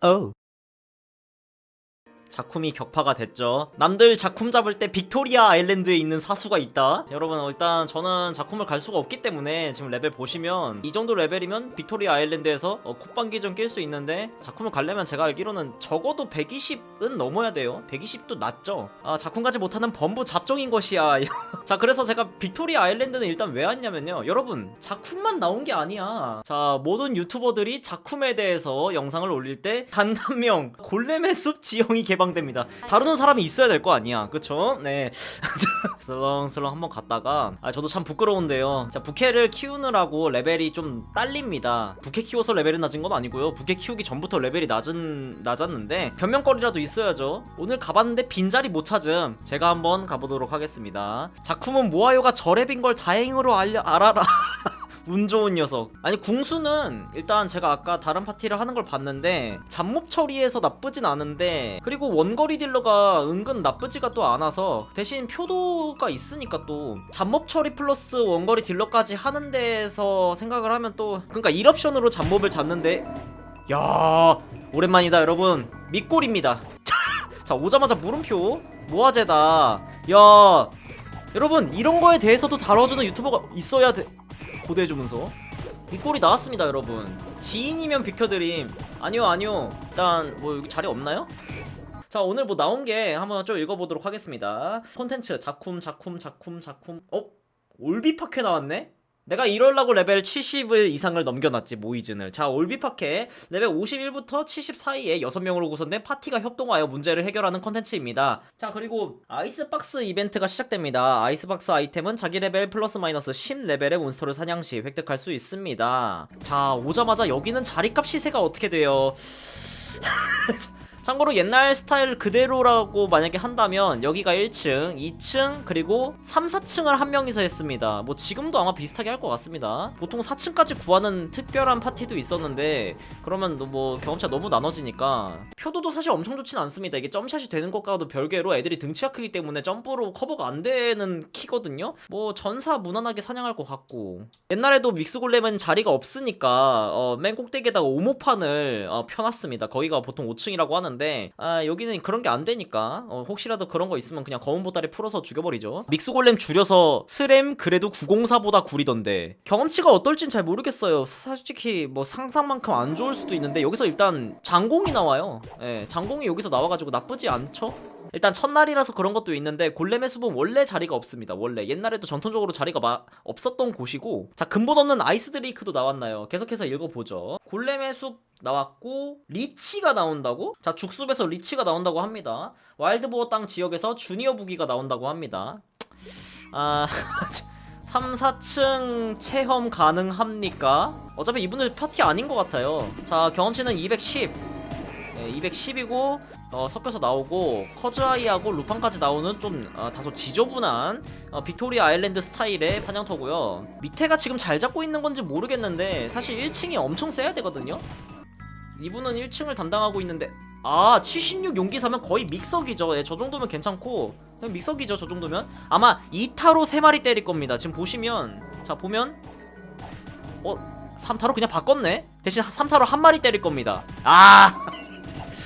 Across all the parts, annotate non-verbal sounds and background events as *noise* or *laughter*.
어. 작품이 격파가 됐죠. 남들 작품 잡을 때 빅토리아 아일랜드에 있는 사수가 있다. 여러분 일단 저는 작품을 갈 수가 없기 때문에 지금 레벨 보시면 이 정도 레벨이면 빅토리아 아일랜드에서 어, 콧방귀 좀 낄 수 있는데 작품을 가려면 제가 알기로는 적어도 120은 넘어야 돼요. 120도 낮죠. 아 작품 가지 못하는 범부 잡종인 것이야. *laughs* 자 그래서 제가 빅토리아 아일랜드는 일단 왜 왔냐면요. 여러분 작품만 나온 게 아니야. 자 모든 유튜버들이 작품에 대해서 영상을 올릴 때 단 한 명 골렘의 숲 지형이 개 방됩니다. 다루는 사람이 있어야 될 거 아니야. 그쵸? 네. *laughs* 슬렁슬렁 한번 갔다가 아 저도 참 부끄러운데요. 자 부캐를 키우느라고 레벨이 좀 딸립니다. 부캐 키워서 레벨이 낮은 건 아니고요. 부캐 키우기 전부터 레벨이 낮은 낮았는데 변명거리라도 있어야죠. 오늘 가봤는데 빈자리 못 찾음. 제가 한번 가보도록 하겠습니다. 작품은 모아요가 저랩인 걸 다행으로 알려 알아라. *laughs* 운 좋은 녀석. 아니 궁수는 일단 제가 아까 다른 파티를 하는 걸 봤는데 잡몹 처리해서 나쁘진 않은데 그리고 원거리 딜러가 은근 나쁘지가 또 않아서 대신 표도가 있으니까 또 잡몹 처리 플러스 원거리 딜러까지 하는 데에서 생각을 하면 또 그러니까 1옵션으로 잡몹을 잡는데 야 오랜만이다 여러분 밑골입니다. *laughs* 자 오자마자 물음표 모아제다. 야 여러분 이런 거에 대해서도 다뤄주는 유튜버가 있어야 돼. 고대 주문서 이 꼴이 나왔습니다 여러분 지인이면 비켜드림 아니요 아니요 일단 뭐 여기 자리 없나요? 자 오늘 뭐 나온 게 한번 좀 읽어보도록 하겠습니다 콘텐츠 작품 작품 작품 작품 어? 올비파케 나왔네? 내가 이럴라고 레벨 70을 이상을 넘겨놨지 모이즌을 자 올비파케 레벨 51부터 70 사이에 6명으로 구성된 파티가 협동하여 문제를 해결하는 컨텐츠입니다. 자 그리고 아이스박스 이벤트가 시작됩니다. 아이스박스 아이템은 자기 레벨 플러스 마이너스 10레벨의 몬스터를 사냥 시 획득할 수 있습니다. 자 오자마자 여기는 자리값 시세가 어떻게 돼요 *laughs* 참고로 옛날 스타일 그대로라고 만약에 한다면 여기가 1층, 2층, 그리고 3, 4층을 한 명이서 했습니다. 뭐 지금도 아마 비슷하게 할 것 같습니다. 보통 4층까지 구하는 특별한 파티도 있었는데 그러면 뭐 경험치가 너무 나눠지니까 표도도 사실 엄청 좋진 않습니다. 이게 점샷이 되는 것과도 별개로 애들이 등치가 크기 때문에 점프로 커버가 안 되는 키거든요. 뭐 전사 무난하게 사냥할 것 같고 옛날에도 믹스골렘은 자리가 없으니까 어, 맨 꼭대기에다가 오모판을 어, 펴놨습니다. 거기가 보통 5층이라고 하는데 아, 여기는 그런 게 안 되니까 어, 혹시라도 그런 거 있으면 그냥 검은 보따리 풀어서 죽여버리죠. 믹스골렘 줄여서 스램 그래도 904보다 구리던데 경험치가 어떨진 잘 모르겠어요. 솔직히 뭐 상상만큼 안 좋을 수도 있는데 여기서 일단 장공이 나와요. 예, 장공이 여기서 나와가지고 나쁘지 않죠? 일단 첫날이라서 그런 것도 있는데 골렘의 숲은 원래 자리가 없습니다. 원래 옛날에도 전통적으로 자리가 마- 없었던 곳이고 자 근본 없는 아이스 드레이크도 나왔나요? 계속해서 읽어보죠. 골렘의 숲 나왔고 리치가 나온다고? 자 죽숲에서 리치가 나온다고 합니다. 와일드보어 땅 지역에서 주니어 무기가 나온다고 합니다. 아 *laughs* 3, 4층 체험 가능합니까? 어차피 이분들 파티 아닌 것 같아요. 자 경험치는 210 네, 210이고 어, 섞여서 나오고 커즈아이하고 루팡까지 나오는 좀 어, 다소 지저분한 어, 빅토리아 아일랜드 스타일의 판양터고요. 밑에가 지금 잘 잡고 있는 건지 모르겠는데 사실 1층이 엄청 세야 되거든요. 이분은 1층을 담당하고 있는데 아 76 용기 사면 거의 믹서기죠. 예, 저 정도면 괜찮고 그냥 믹서기죠 저 정도면. 아마 2타로 3마리 때릴 겁니다. 지금 보시면 자 보면 어 3타로 그냥 바꿨네? 대신 3타로 한 마리 때릴 겁니다. 아 *laughs*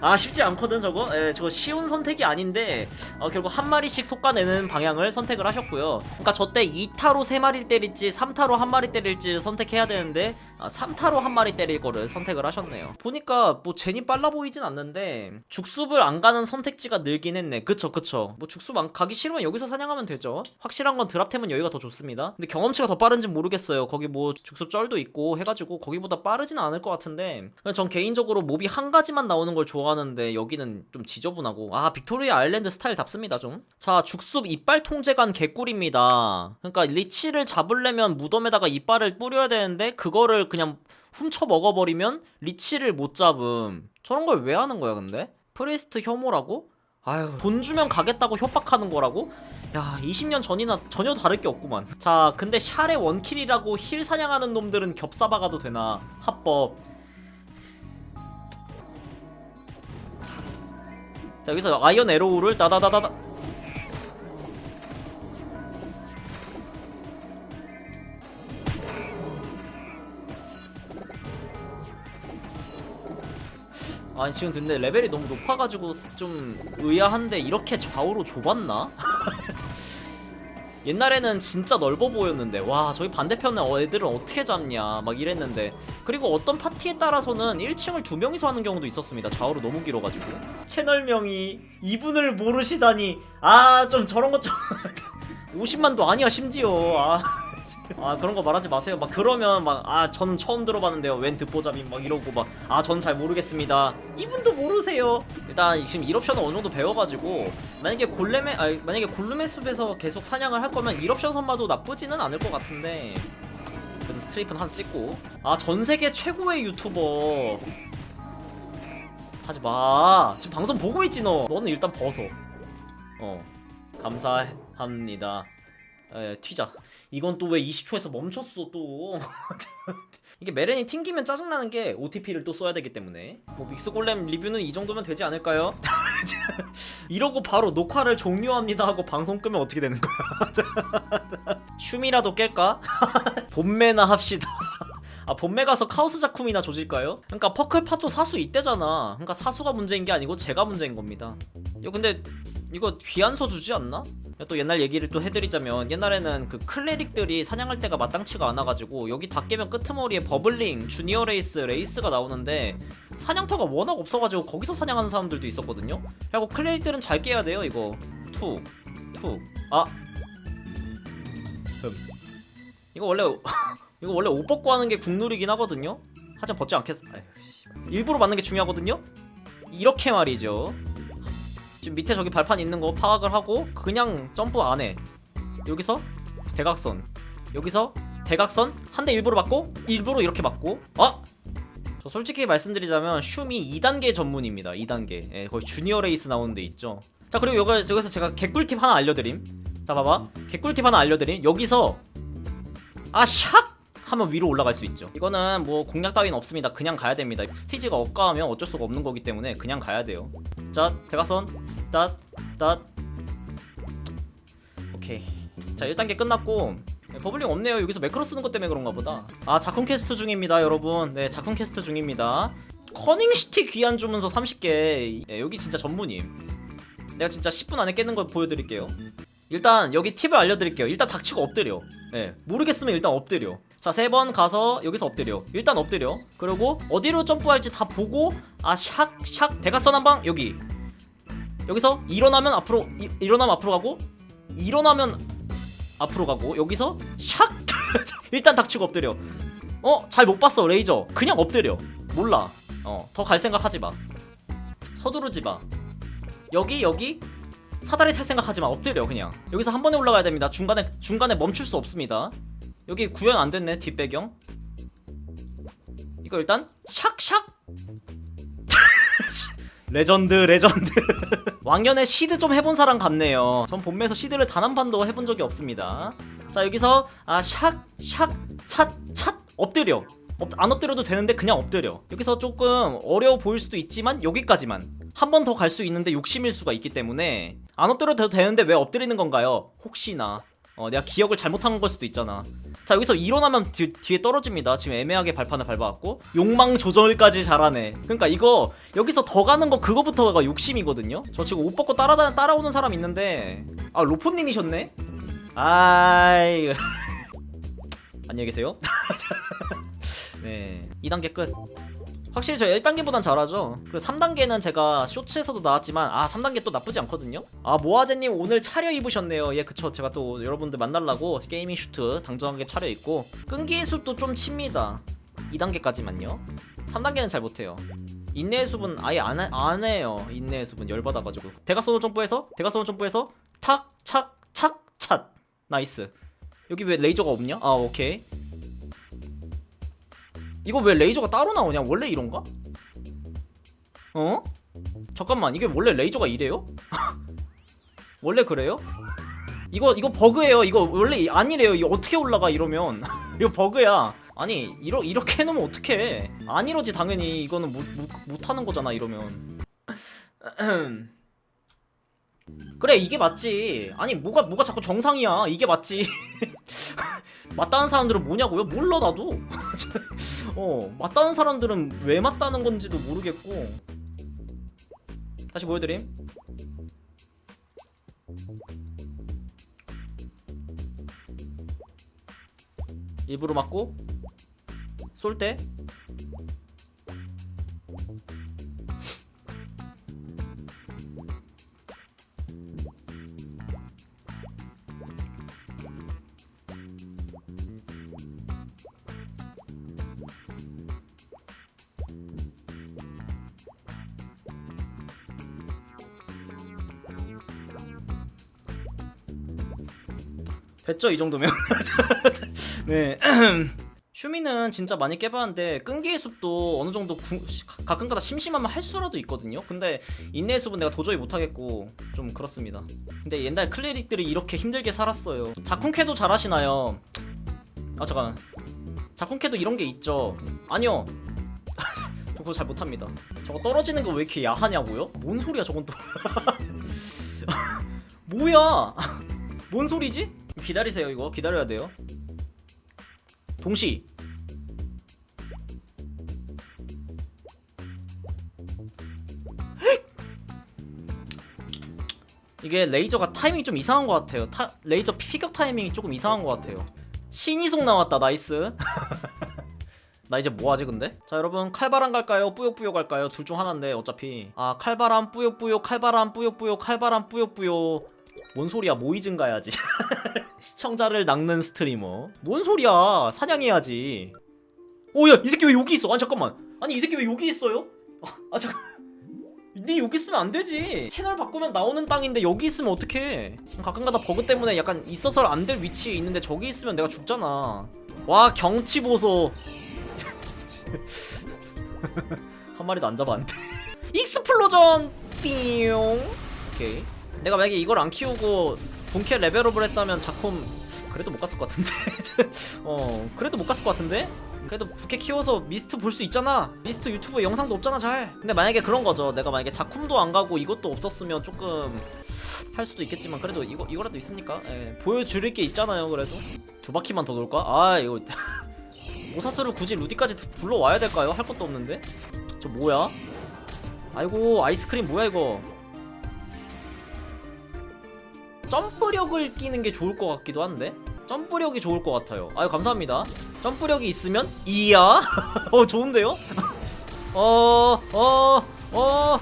아 쉽지 않거든 저거. 예, 저거 쉬운 선택이 아닌데 어, 결국 한 마리씩 솎아내는 방향을 선택을 하셨고요. 그러니까 저 때 2타로 3마리 때릴지 3타로 한 마리 때릴지 선택해야 되는데 아, 3타로 한 마리 때릴 거를 선택을 하셨네요. 보니까 뭐 제니 빨라 보이진 않는데 죽숲을 안 가는 선택지가 늘긴 했네. 그쵸 그쵸. 뭐 죽숲 안 가기 싫으면 여기서 사냥하면 되죠. 확실한 건 드랍템은 여기가 더 좋습니다. 근데 경험치가 더 빠른지 모르겠어요. 거기 뭐 죽숲 쩔도 있고 해가지고 거기보다 빠르진 않을 것 같은데 전 개인적으로 몹이 한 가지만 나오는 걸 좋아하는 데 여기는 좀 지저분하고. 아 빅토리아 아일랜드 스타일답습니다 좀 자 죽숲 이빨 통제관 개꿀입니다. 그러니까 리치를 잡으려면 무덤에다가 이빨을 뿌려야 되는데 그거를 그냥 훔쳐 먹어버리면 리치를 못 잡음. 저런 걸 왜 하는 거야 근데? 프리스트 혐오라고? 아유 돈 주면 가겠다고 협박하는 거라고? 야 20년 전이나 전혀 다를 게 없구만. 자 근데 샬의 원킬이라고 힐 사냥하는 놈들은 겹사박아도 되나? 합법 자 여기서 아이언 에로우를 따다다다다 아니 지금 근데 레벨이 너무 높아가지고 좀 의아한데 이렇게 좌우로 좁았나? *laughs* 옛날에는 진짜 넓어 보였는데 와 저희 반대편에 어, 애들은 어떻게 잡냐 막 이랬는데. 그리고 어떤 파티에 따라서는 1층을 두 명이서 하는 경우도 있었습니다. 좌우로 너무 길어가지고. 채널명이 이분을 모르시다니. 아 좀 저런 것좀. 50만도 *laughs* 아니야 심지어. 아, 아 그런 거 말하지 마세요. 막 그러면 막 아 저는 처음 들어봤는데요. 웬 듣보잡이 막 이러고 막 아 전 잘 모르겠습니다. 이분도 모르세요. 일단 지금 1옵션을 어느 정도 배워가지고 만약에 골렘의 아 만약에 골룸의 숲에서 계속 사냥을 할 거면 1옵션 선마도 나쁘지는 않을 것 같은데. 그래도 스트레이프는 하나 찍고. 아 전세계 최고의 유튜버. 하지마. 지금 방송 보고 있지 너. 너는 일단 벗어. 어 감사합니다. 에 튀자 이건 또 왜 20초에서 멈췄어 또 *laughs* 이게 메렌이 튕기면 짜증나는 게 OTP를 또 써야 되기 때문에 뭐 믹스 골렘 리뷰는 이 정도면 되지 않을까요? *laughs* 이러고 바로 녹화를 종료합니다 하고 방송 끄면 어떻게 되는 거야? *laughs* 춤이라도 깰까? 본매나 합시다 아 본매 가서 카오스 작품이나 조질까요? 그러니까 퍼클팟도 사수 이때잖아 그러니까 사수가 문제인 게 아니고 제가 문제인 겁니다 이거 근데 이거 귀한서 주지 않나? 또 옛날 얘기를 또 해드리자면 옛날에는 그 클레릭들이 사냥할 때가 마땅치가 않아가지고 여기 다 깨면 끄트머리에 버블링, 주니어 레이스, 레이스가 나오는데 사냥터가 워낙 없어가지고 거기서 사냥하는 사람들도 있었거든요? 그리고 클레릭들은 잘 깨야 돼요 이거. 투, 투, 아. 흠. 이거 원래 *laughs* 이거 원래 옷 벗고 하는 게 국룰이긴 하거든요? 하지만 벗지 않겠... 아휴 씨. 일부러 맞는 게 중요하거든요? 이렇게 말이죠 지금 밑에 저기 발판 있는 거 파악을 하고 그냥 점프 안 해. 여기서 대각선. 여기서 대각선 한 대 일부러 맞고 일부러 이렇게 맞고. 아! 저 솔직히 말씀드리자면 슈미 2단계 전문입니다. 2단계. 예, 거의 주니어 레이스 나오는 데 있죠. 자, 그리고 여기 여기서 제가 개꿀팁 하나 알려 드림. 자, 봐봐. 개꿀팁 하나 알려 드림. 여기서 아, 샥 하면 위로 올라갈 수 있죠. 이거는 뭐 공략 따위는 없습니다. 그냥 가야 됩니다. 스티지가 억가하면 어쩔 수가 없는 거기 때문에 그냥 가야 돼요. 자, 대각선 닷, 닷. 오케이. 자, 1단계 끝났고 네, 버블링 없네요. 여기서 매크로 쓰는 것 때문에 그런가 보다. 아, 작품 캐스트 중입니다, 여러분. 네, 작품 캐스트 중입니다. 커닝시티 귀한 주문서 30개. 네, 여기 진짜 전문임. 내가 진짜 10분 안에 깨는 걸 보여드릴게요. 일단 여기 팁을 알려드릴게요. 일단 닥치고 엎드려. 예, 모르겠으면 일단 엎드려. 자, 세 번 가서 여기서 엎드려. 일단 엎드려. 그리고 어디로 점프할지 다 보고 아, 샥, 샥, 대각선 한 방 여기. 여기서 일어나면 앞으로 이, 일어나면 앞으로 가고 일어나면 앞으로 가고 여기서 샥 *laughs* 일단 닥치고 엎드려. 어, 잘 못 봤어 레이저. 그냥 엎드려. 몰라. 어, 더 갈 생각 하지 마. 서두르지 마. 여기 여기 사다리 탈 생각하지 마. 엎드려 그냥. 여기서 한 번에 올라가야 됩니다. 중간에 중간에 멈출 수 없습니다. 여기 구현 안 됐네 뒷배경. 이거 일단 샥샥. *laughs* 레전드 레전드. *laughs* 왕년에 시드 좀 해본 사람 같네요. 전 본매에서 시드를 단한 번도 해본 적이 없습니다. 자 여기서 아 샥샥찻찻 엎드려. 엎, 안 엎드려도 되는데 그냥 엎드려. 여기서 조금 어려워 보일 수도 있지만 여기까지만. 한 번 더 갈 수 있는데 욕심일 수가 있기 때문에 안 엎드려도 되는데 왜 엎드리는 건가요? 혹시나 어, 내가 기억을 잘못한 걸 수도 있잖아. 자 여기서 일어나면 뒤, 뒤에 떨어집니다. 지금 애매하게 발판을 밟아왔고 욕망 조절까지 잘하네. 그러니까 이거 여기서 더 가는 거 그거부터가 욕심이거든요. 저 지금 옷 벗고 따라 따라오는 사람 있는데 아 로포님이셨네. 아이 *laughs* 안녕히 계세요. *laughs* 네 2단계 끝. 확실히 저 1단계보단 잘하죠. 그리고 3단계는 제가 쇼츠에서도 나왔지만 아 3단계 또 나쁘지 않거든요. 아 모아제님 오늘 차려 입으셨네요. 예 그쵸 제가 또 여러분들 만나려고 게이밍 슈트 당정하게 차려 입고 끈기의 숲도 좀 칩니다. 2단계까지만요. 3단계는 잘 못해요. 인내의 숲은 아예 안, 해- 안 해요. 인내의 숲은 열받아가지고 대각선으로 점프해서 대각선으로 점프해서 탁, 착, 착, 찻 나이스. 여기 왜 레이저가 없냐? 아 오케이. 이거 왜 레이저가 따로 나오냐? 원래 이런가? 어? 잠깐만 이게 원래 레이저가 이래요? *laughs* 원래 그래요? 이거 이거 버그예요. 이거 원래 이- 아니래요. 이거 어떻게 올라가 이러면 *laughs* 이거 버그야. 아니 이러 이렇게 해놓으면 어떡해? 안 이러지 당연히 이거는 못, 못, 못 하는 거잖아 이러면. *clears throat* 그래 이게 맞지. 아니 뭐가 뭐가 자꾸 정상이야. 이게 맞지. *laughs* 맞다는 사람들은 뭐냐고요? 몰라 나도. 어 맞다는 사람들은 왜 맞다는 건지도 모르겠고. 다시 보여드림. 일부러 맞고 쏠 때 됐죠? 이 정도면. *laughs* 네. *clears throat* 슈미는 진짜 많이 깨봤는데 끈기의 숲도 어느 정도 구- 가끔가다 심심하면 할 수라도 있거든요. 근데 인내의 숲은 내가 도저히 못하겠고 좀 그렇습니다. 근데 옛날 클레릭들이 이렇게 힘들게 살았어요. 자쿤캐도 잘하시나요? 아 잠깐 자쿤캐도 이런 게 있죠? 아니요. *laughs* 저 그거 잘 못합니다. 저거 떨어지는 거 왜 이렇게 야하냐고요? 뭔 소리야 저건 또. *laughs* 뭐야? 뭔 소리지? 기다리세요 이거. 기다려야 돼요. 동시. 이게 레이저가 타이밍이 좀 이상한 것 같아요. 타, 레이저 피격 타이밍이 조금 이상한 것 같아요. 신이속 나왔다 나이스. *laughs* 나 이제 뭐하지 근데? 자 여러분 칼바람 갈까요? 뿌요뿌요 갈까요? 둘 중 하나인데 어차피. 아 칼바람 뿌요뿌요 칼바람 뿌요뿌요 칼바람 뿌요뿌요 뭔 소리야 모이즌 가야지. *laughs* 시청자를 낚는 스트리머. 뭔 소리야 사냥해야지. 오야 이 새끼 왜 여기 있어? 아니 잠깐만. 아니 이 새끼 왜 여기 있어요? 아, 아 잠깐. *laughs* 니 여기 있으면 안 되지. 채널 바꾸면 나오는 땅인데 여기 있으면 어떡해. 가끔가다 버그 때문에 약간 있어서 안 될 위치에 있는데 저기 있으면 내가 죽잖아. 와 경치 보소. *laughs* 한 마리도 안 잡았는데. 익스플로전! 삐용. 오케이 내가 만약에 이걸 안 키우고 본캐 레벨업을 했다면 작품 그래도 못 갔을 것 같은데? *laughs* 어 그래도 못 갔을 것 같은데? 그래도 부캐 키워서 미스트 볼 수 있잖아. 미스트 유튜브 영상도 없잖아 잘. 근데 만약에 그런 거죠. 내가 만약에 작품도 안 가고 이것도 없었으면 조금 할 수도 있겠지만 그래도 이거 이거라도 있으니까. 예, 보여줄 게 있잖아요 그래도. 두 바퀴만 더 돌까? 아 이거 *laughs* 오사스를 굳이 루디까지 불러와야 될까요? 할 것도 없는데? 저 뭐야? 아이고 아이스크림 뭐야 이거 점프력을 끼는 게 좋을 것 같기도 한데? 점프력이 좋을 것 같아요. 아유 감사합니다. 점프력이 있으면 이야? *laughs* 어 좋은데요? *laughs* *laughs* 어 어 어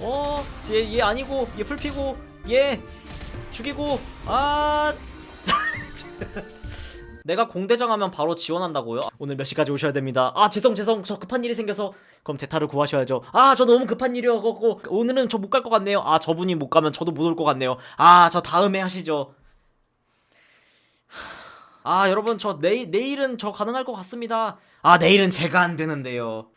어어어어얘얘 아니고 얘 풀피고 얘 죽이고 아. 내가 공대장 하면 바로 지원한다고요? 오늘 몇 시까지 오셔야 됩니다. 아 죄송 죄송. 저 급한 일이 생겨서 그럼 대타를 구하셔야죠. 아 저 너무 급한 일이어갖고 오늘은 저 못 갈 것 같네요. 아 저분이 못 가면 저도 못 올 것 같네요. 아 저 다음에 하시죠. 아 여러분 저 내일 내일은 저 가능할 것 같습니다. 아 내일은 제가 안 되는데요.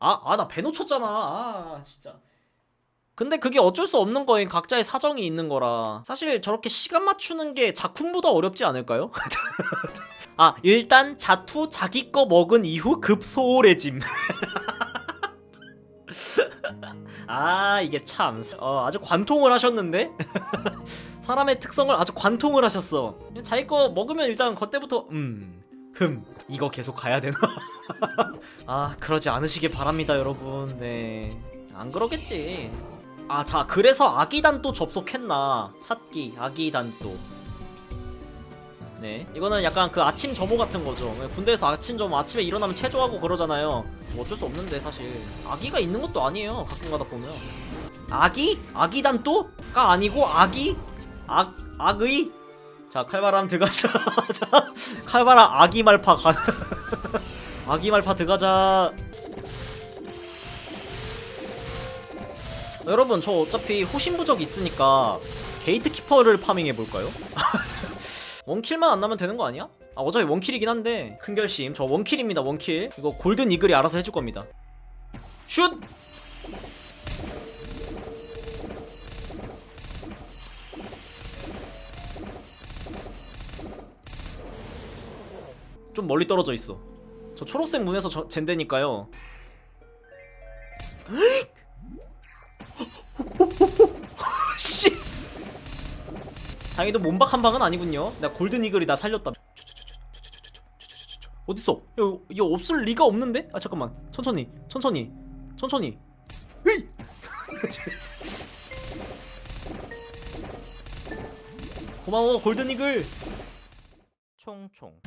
아 아 *laughs* 나 배 놓쳤잖아. 아 진짜. 근데 그게 어쩔 수 없는 거예요. 각자의 사정이 있는 거라. 사실 저렇게 시간 맞추는 게 작품보다 어렵지 않을까요? *laughs* 아, 일단 자투 자기 거 먹은 이후 급소홀해짐. *laughs* 아, 이게 참 어, 아주 관통을 하셨는데? *laughs* 사람의 특성을 아주 관통을 하셨어. 자기 거 먹으면 일단 그때부터 음, 흠, 이거 계속 가야 되나? 아, 그러지 않으시길 바랍니다, 여러분. 네. 안 그러겠지. 아, 자, 그래서 아기단 또 접속했나? 찾기, 아기단 또. 네. 이거는 약간 그 아침 점호 같은 거죠. 군대에서 아침 점호, 아침에 일어나면 체조하고 그러잖아요. 뭐 어쩔 수 없는데, 사실. 아기가 있는 것도 아니에요. 가끔 가다 보면. 아기? 아기단 또 가 아니고, 아기? 악, 악의? 자, 칼바람 들어가자. *laughs* 자, 칼바람 아기 말파 가. *laughs* 아기 말파 들어가자. 여러분 저 어차피 호신부적 있으니까 게이트키퍼를 파밍해볼까요? *laughs* 원킬만 안 나면 되는 거 아니야? 아 어차피 원킬이긴 한데 큰 결심 저 원킬입니다 원킬 이거 골든 이글이 알아서 해줄 겁니다 슛! 좀 멀리 떨어져 있어 저 초록색 문에서 저, 젠데니까요 다행히도 몸박 한 방은 아니군요. 나 골든 이글이 나 살렸다. 어딨어? 이거, 이거 없을 리가 없는데? 아 잠깐만 천천히 천천히 천천히! *laughs* 고마워 골든 이글 총총